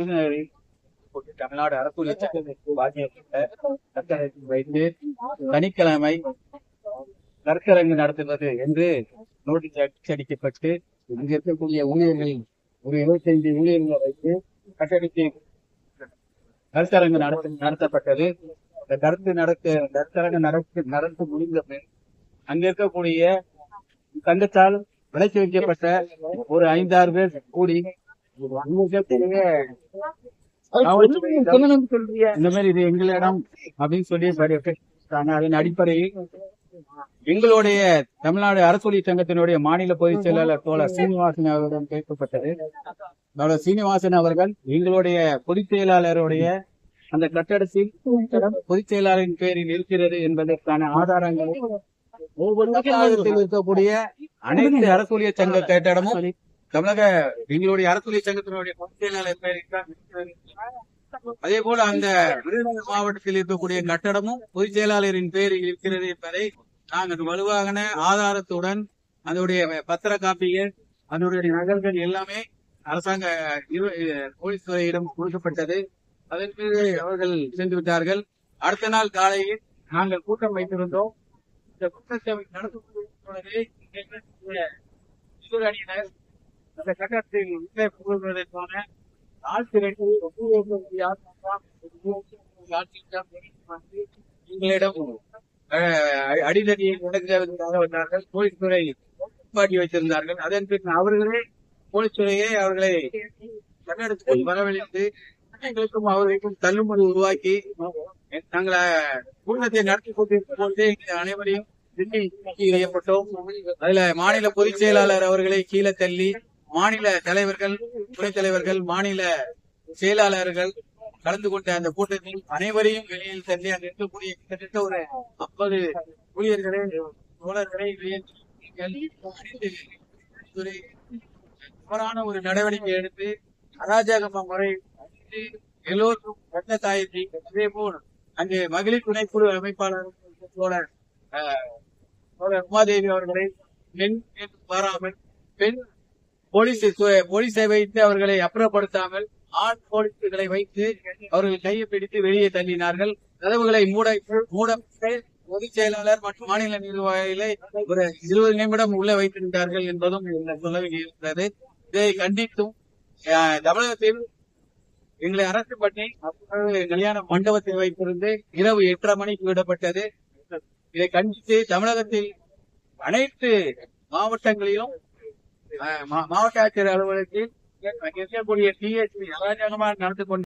விருதுநகரில் தமிழ்நாடு அரசு சட்டத்திற்கு பாதிக்கப்பட்ட வைத்து சனிக்கிழமை கருத்தரங்கு நடத்துவது என்று நோட்டீஸ் அடிக்கப்பட்டு இங்க இருக்கக்கூடிய ஊழியர்கள் ஒரு இருபத்தைந்து ஊழியர்களை வைத்து கட்டடத்தில் கருத்தரங்கு நடத்த நடத்தப்பட்டது. இந்த கருத்து நடத்த கருத்தரங்கு நடத்து நடந்து முடிந்த பின் அங்க இருக்கக்கூடிய கண்டத்தால் விளைச்சி வைக்கப்பட்ட ஒரு ஐந்தாறு பேர் கூடி இந்த மாதிரி இது எங்களிடம் அப்படின்னு சொல்லி பரிவர்த்தனை அதன் அடிப்படையில் எங்களுடைய தமிழ்நாடு அரசொலி சங்கத்தினுடைய மாநில பொதுச் செயலாளர் தோழர் சீனிவாசன் அவர்களிடம் கேட்கப்பட்டது. தோழர் சீனிவாசன் அவர்கள் எங்களுடைய பொதுச் செயலாளருடைய அந்த கட்டடத்தில் பொதுச் செயலாளரின் பேரில் இருக்கிறது என்பதற்கான ஆதாரங்களை ஒவ்வொரு இருக்கக்கூடிய அனைத்து அரசொலிய சங்க கட்டடமும் தமிழக எங்களுடைய அறத்துறை சங்கத்தினுடைய பொதுச்செயலாளர் அதே போல அந்த விருதுநகர் மாவட்டத்தில் இருக்கக்கூடிய கட்டடமும் பொதுச் செயலாளரின் பேரில் இருக்கிறது என்பதை நாங்கள் வலுவாகன ஆதாரத்துடன் அதனுடைய பத்திர காப்பிகள் அதனுடைய நகல்கள் எல்லாமே அரசாங்க போலீஸ் துறையிடம் கொடுக்கப்பட்டது. அதன் மீது அவர்கள் சென்று விட்டார்கள். அடுத்த நாள் காலையில் நாங்கள் கூட்டம் வைத்திருந்தோம். இந்த கூட்டத்தை நடத்தக்கூடிய அந்த கட்டத்தில் உள்ளே புகுவதற்கான ஆள் திரட்டி எங்களிடம் அடிதடியை வந்தார்கள். போலீஸ்துறை பாட்டி வைத்திருந்தார்கள். அதன் பின் அவர்களே போலீஸ்துறையே அவர்களை கன்னடத்துக்குள் வரவழைத்து எங்களுக்கும் அவர்களுக்கும் தள்ளுமுறை உருவாக்கி நாங்கள் கூட்டத்தை நடத்தி கொண்டிருக்கும் போது அனைவரையும் திண்ணி தூக்கி அதுல மாநில பொதுச் செயலாளர் அவர்களை கீழே தள்ளி மாநில தலைவர்கள் துணைத் தலைவர்கள் மாநில செயலாளர்கள் கலந்து கொண்ட அந்த கூட்டத்தில் அனைவரையும் வெளியில் தள்ளி அங்கு இருக்கக்கூடிய கிட்டத்தட்ட ஒரு ஐம்பது ஊழியர்களை தோழர்களை தவறான ஒரு நடவடிக்கை எடுத்து அராஜக முறை எல்லோருக்கும் ரத்த தாயத்தை அதே போல் அங்கே மகளிர் துணைக்குழு அமைப்பாளர் தோழர் அஹ், தோழர் உமாதேவி அவர்களை பெண் என்று பாராமல் பெண் போலீஸ் போலீஸை வைத்து அவர்களை அப்புறப்படுத்தாமல் ஆண் போலீஸ்களை வைத்து அவர்கள் கையை பிடித்து வெளியே தள்ளினார்கள். கதவுகளை மூட மூட பொதுச் செயலாளர் மற்றும் மாநில நிர்வாகிகளை ஒரு இருபது நிமிடம் உள்ள வைத்திருந்தார்கள் என்பதும் எனக்கு சொல்ல வேண்டியிருக்கிறது இதை கண்டித்தும் அஹ், தமிழகத்தில் எங்களை அரசு பண்ணி கல்யாண மண்டபத்தில் வைத்திருந்து இரவு எட்டரை மணிக்கு விடப்பட்டது. இதை கண்டித்து தமிழகத்தில் அனைத்து மாவட்டங்களிலும் மாவட்ட ஆட்சியர் அலுவலகத்தில் இருக்கக்கூடிய டிஎஸ்பி அராஜகமாக நடந்து கொண்டு